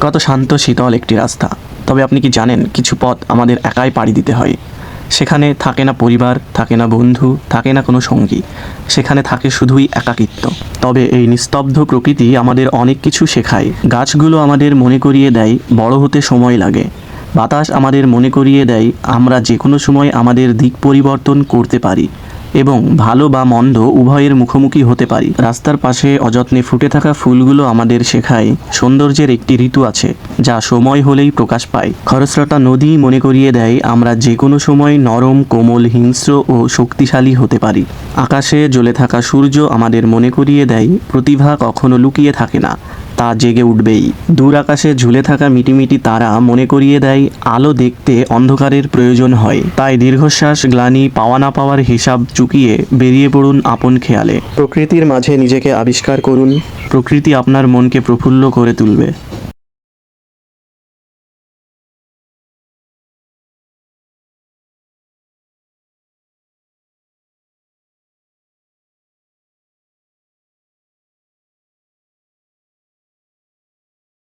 কত শান্ত, শীতল একটি রাস্তা। তবে আপনি কি জানেন, কিছু পথ আমাদের একাই পাড়ি দিতে হয়। সেখানে থাকে না পরিবার, থাকে না বন্ধু, থাকে না কোনো সঙ্গী। সেখানে থাকে শুধুই একাকিত্ব। তবে এই নিস্তব্ধ প্রকৃতি আমাদের অনেক কিছু শেখায়। গাছগুলো আমাদের মনে করিয়ে দেয়, বড় হতে সময় লাগে। বাতাস আমাদের মনে করিয়ে দেয়, আমরা যে কোনো সময় আমাদের দিক পরিবর্তন করতে পারি। এবং ভালো বা মন্দ উভয়ের মুখোমুখি হতে পারি। রাস্তার পাশে অযত্নে ফুটে থাকা ফুলগুলো আমাদের শেখায়, সৌন্দর্যের একটি ঋতু আছে, যা সময় হলেই প্রকাশ পায়। খরস্রোতা নদী মনে করিয়ে দেয়, আমরা যে কোনো সময় নরম, কোমল, হিংস্র ও শক্তিশালী হতে পারি। আকাশে জ্বলে থাকা সূর্য আমাদের মনে করিয়ে দেয়, প্রতিভা কখনো লুকিয়ে থাকে না। তা জেগে উঠবেই। দূর আকাশে ঝুলে থাকা মিটিমিটি তারা মনে করিয়ে দেয়, আলো দেখতে অন্ধকারের প্রয়োজন হয়। তাই দীর্ঘশ্বাস গ্লানি পাওয়া না পাওয়ার হিসাব চুকিয়ে বেরিয়ে পড়ুন আপন খেয়ালে। প্রকৃতির মাঝে নিজেকে আবিষ্কার করুন। প্রকৃতি আপনার মনকে প্রফুল্ল করে তুলবে।